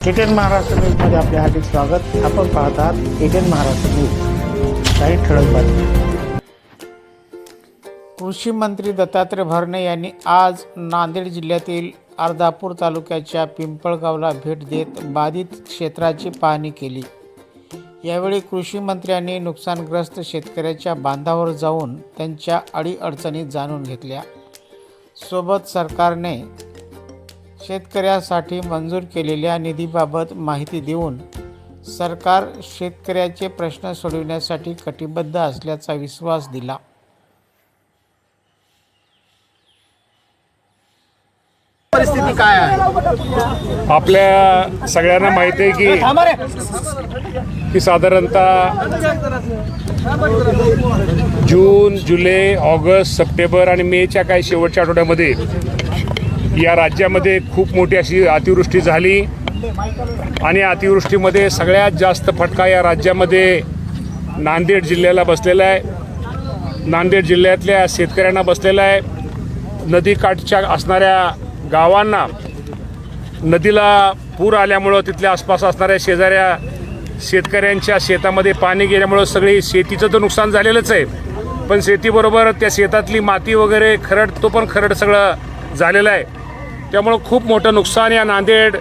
ATN Maharashtra न्यूजमध्ये आपले हार्दिक स्वागत. आपण पाहत आहात एटीएन महाराष्ट्र न्यूज. काही ठळक बातमी कृषी मंत्री दत्तात्रय भरणे यांनी आज नांदेड जिल्ह्यातील अर्धापूर तालुक्याच्या पिंपळगावला भेट देत बाधित क्षेत्राची पाहणी केली. यावेळी कृषी मंत्र्यांनी नुकसानग्रस्त शेतकऱ्याच्या बांधावर जाऊन त्यांच्या अडीअडचणी जाणून घेतल्या. सोबत सरकारने शेतकऱ्यासाठी मंजूर केलेल्या निधीबाबत माहिती देऊन सरकार शेतकऱ्याचे प्रश्न सोडविण्यासाठी कटिबद्ध असल्याचा विश्वास दिला. परिस्थिती काय आहे? आपल्या सगळ्यांना माहिती आहे की की साधारणतः जून जुलै ऑगस्ट सप्टेंबर आणि मेच्या काही शेवटच्या आठवड्यामध्ये या राज्यामध्ये खूप मोठी अशी अतिवृष्टी झाली. आणि अतिवृष्टीमध्ये सगळ्यात जास्त फटका या राज्यामध्ये नांदेड जिल्ह्याला बसलेला आहे. नांदेड जिल्ह्यातल्या शेतकऱ्यांना बसलेला आहे. नदीकाठच्या असणाऱ्या गावांना नदीला पूर आल्यामुळं तिथल्या आसपास असणाऱ्या शेजाऱ्या शेतकऱ्यांच्या शेतामध्ये पाणी गेल्यामुळं सगळी शेतीचं तर नुकसान झालेलंच आहे. पण शेतीबरोबर त्या शेतातली माती वगैरे खरड तो पण खरड सगळं झालेलं आहे. त्यामुळं खूप मोठं नुकसान या नांदेड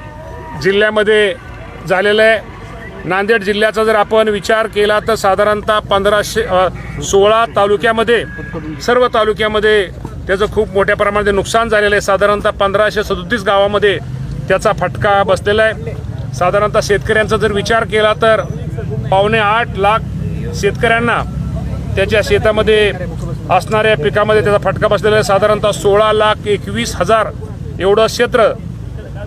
जिल्ह्यामध्ये झालेलं आहे. नांदेड जिल्ह्याचा जर आपण विचार केला तर साधारणतः पंधराशे सोळा तालुक्यामध्ये सर्व तालुक्यामध्ये त्याचं खूप मोठ्या प्रमाणात नुकसान झालेलं आहे. साधारणतः पंधराशे सदोतीस गावामध्ये त्याचा फटका बसलेला आहे. साधारणतः शेतकऱ्यांचा जर विचार केला तर पावणे आठ लाख शेतकऱ्यांना त्याच्या शेतामध्ये असणाऱ्या पिकामध्ये त्याचा फटका बसलेला आहे. साधारणतः सोळा लाख एकवीस हजार एवढं क्षेत्र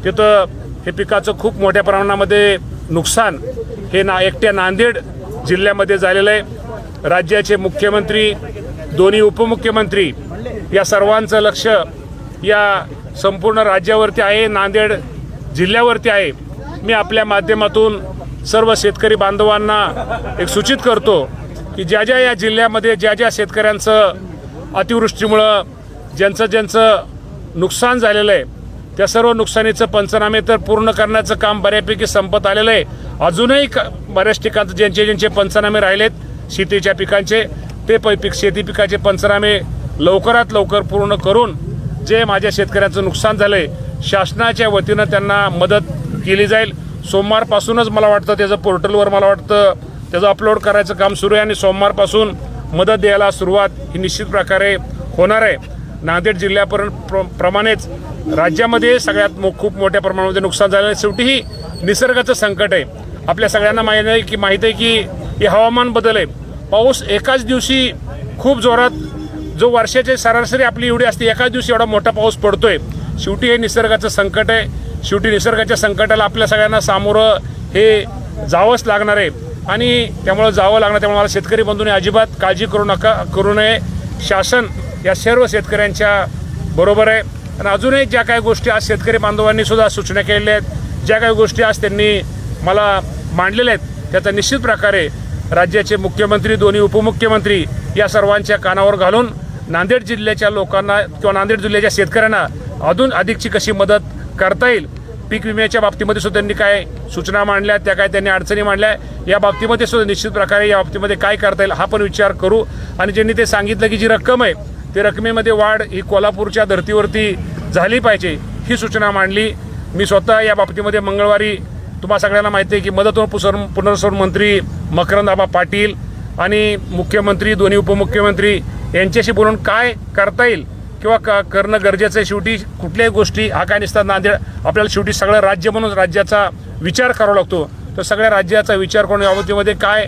तिथं हे पिकाचं खूप मोठ्या प्रमाणामध्ये नुकसान हे ना एकट्या नांदेड जिल्ह्यामध्ये झालेलं आहे. राज्याचे मुख्यमंत्री दोन्ही उपमुख्यमंत्री या सर्वांचं लक्ष या संपूर्ण राज्यावरती आहे नांदेड जिल्ह्यावरती आहे. मी आपल्या माध्यमातून सर्व शेतकरी बांधवांना एक सूचित करतो की ज्या ज्या या जिल्ह्यामध्ये ज्या ज्या शेतकऱ्यांचं अतिवृष्टीमुळं ज्यांचं ज्यांचं नुकसान झालेलं आहे. त्या सर्व नुकसानीचं पंचनामे तर पूर्ण करण्याचं काम बऱ्यापैकी संपत आलेलं आहे. अजूनही क- बऱ्याच ठिकाणचं ज्यांचे ज्यांचे पंचनामे राहिलेत शेतीच्या पिकांचे ते प पिक शेती पिकाचे पंचनामे लवकरात लवकर पूर्ण करून जे माझ्या शेतकऱ्यांचं नुकसान झालं आहे शासनाच्या वतीनं त्यांना मदत केली जाईल. सोमवारपासूनच मला वाटतं त्याचं पोर्टलवर मला वाटतं त्याचं अपलोड करायचं काम सुरू आहे आणि सोमवारपासून मदत द्यायला सुरुवात ही निश्चित प्रकारे होणार आहे. नांदेड जिल्ह्यापर्यंत प्र प्रमाणेच राज्यामध्ये सगळ्यात मो खूप मोठ्या प्रमाणामध्ये नुकसान झालं आहे. शेवटी ही निसर्गाचं संकट आहे. आपल्या सगळ्यांना माहीत आहे की माहीत आहे की हे हवामान बदल आहे. पाऊस एकाच दिवशी खूप जोरात जो वर्षाची सरासरी आपली एवढी असते एकाच दिवशी एवढा मोठा पाऊस पडतोय. शेवटी हे निसर्गाचं संकट आहे. शेवटी निसर्गाच्या संकटाला आपल्या सगळ्यांना सामोरं हे जावंच लागणार आहे. आणि त्यामुळं जावं लागणार त्यामुळे मला शेतकरी बंधूंनी अजिबात काळजी करू नका करू नये. शासन या सर्व शेतकऱ्यांच्या बरोबर आहे. आणि अजूनही ज्या काही गोष्टी आज शेतकरी बांधवांनी सुद्धा सूचना केलेल्या आहेत ज्या काही गोष्टी आज त्यांनी मला मांडलेल्या आहेत त्याचा निश्चित प्रकारे राज्याचे मुख्यमंत्री दोन्ही उपमुख्यमंत्री या सर्वांच्या कानावर घालून नांदेड जिल्ह्याच्या लोकांना किंवा नांदेड जिल्ह्याच्या शेतकऱ्यांना अजून अधिकची कशी मदत करता येईल पीक विम्याच्या बाबतीमध्ये सुद्धा त्यांनी काय सूचना मांडल्या त्या काय त्यांनी अडचणी मांडल्या या बाबतीमध्ये सुद्धा निश्चित प्रकारे या बाबतीमध्ये काय करता येईल हा पण विचार करू. आणि ज्यांनी ते सांगितलं की जी रक्कम आहे ते रकमेमध्ये वाढ ही कोल्हापूरच्या धर्तीवरती झाली पाहिजे ही सूचना मांडली. मी स्वतः या बाबतीमध्ये मंगळवारी तुम्हा सगळ्यांना माहिती आहे की मदत व पुसर पुनर्वसन मंत्री मकरंदाबा पाटील आणि मुख्यमंत्री दोन्ही उपमुख्यमंत्री यांच्याशी बोलून काय करता येईल किंवा क करणं गरजेचं आहे शेवटी कुठल्याही गोष्टी हा काय नसतात नांदेड आपल्याला शेवटी सगळं राज्य म्हणून राज्याचा विचार करावा लागतो. तर सगळ्या राज्याचा विचार करून या बाबतीमध्ये काय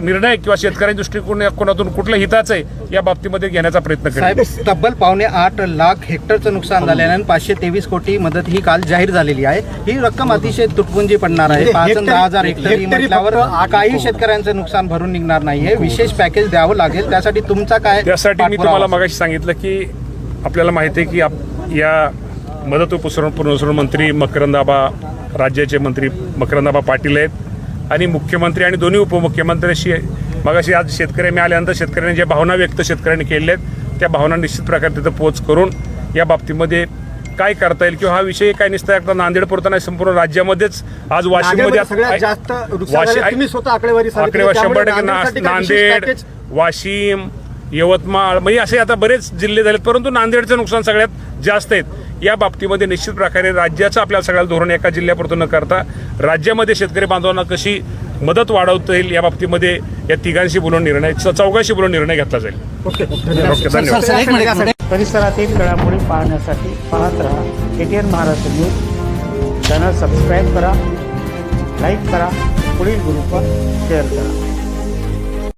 निर्णय किंवा शेतकऱ्यांच्या दृष्टिकोन कोनातून कुठलं हिताचं आहे या बाबतीमध्ये घेण्याचा प्रयत्न करेल. साहेब तब्बल पावणे आठ लाख हेक्टरचं नुकसान झालेलं आहे आणि पाचशे तेवीस कोटी मदत ही काल जाहीर झालेली आहे. ही रक्कम अतिशय तुटपुंजी पडणार आहे. पाच दहा हजार हेक्टरी म्हटल्यावर काही शेतकऱ्यांचं नुकसान भरून निघणार नाहीये विशेष पॅकेज द्यावं लागेल. त्यासाठी तुमचा काय त्यासाठी मी तुम्हाला मगाशी सांगितलं की आपल्याला माहिती आहे की आप या मदत व मंत्री मकरंदाबा राज्याचे मंत्री मकरंदाबा पाटील आहेत. आणि मुख्यमंत्री आणि दोन्ही उपमुख्यमंत्र्यांशी मगाशी आज शेतकरी मी आल्यानंतर शेतकऱ्यांनी ज्या भावना व्यक्त शेतकऱ्यांनी केलेल्या आहेत त्या भावना निश्चित प्रकारे तिथं पोच करून या बाबतीमध्ये काय करता येईल किंवा हा विषय काय नसता एकदा नांदेड पुरता नाही संपूर्ण राज्यामध्येच आज वाशिममध्ये आकडेवारी शंभर टक्के नांदेड? वाशिम यवतमाळ म्हणजे असे आता बरेच जिल्हे झालेत परंतु नांदेडचं नुकसान सगळ्यात जास्त आहेत या बाबतीमध्ये निश्चित प्रकारे राज्याचं आपल्याला सगळ्याला धोरण एका जिल्ह्यापुरतं न करता राज्यामध्ये शेतकरी बांधवांना कशी मदत वाढवता येईल या बाबतीमध्ये या तिघांशी बोलून निर्णय चौघांशी बोलून निर्णय घेतला जाईल. ओके ओके धन्यवाद. परिसरातील घडामोडी पाहण्यासाठी पाहत रहा. ATN Maharashtra news channel subscribe करा लाईक करा पुढील ग्रुपवर शेअर करा.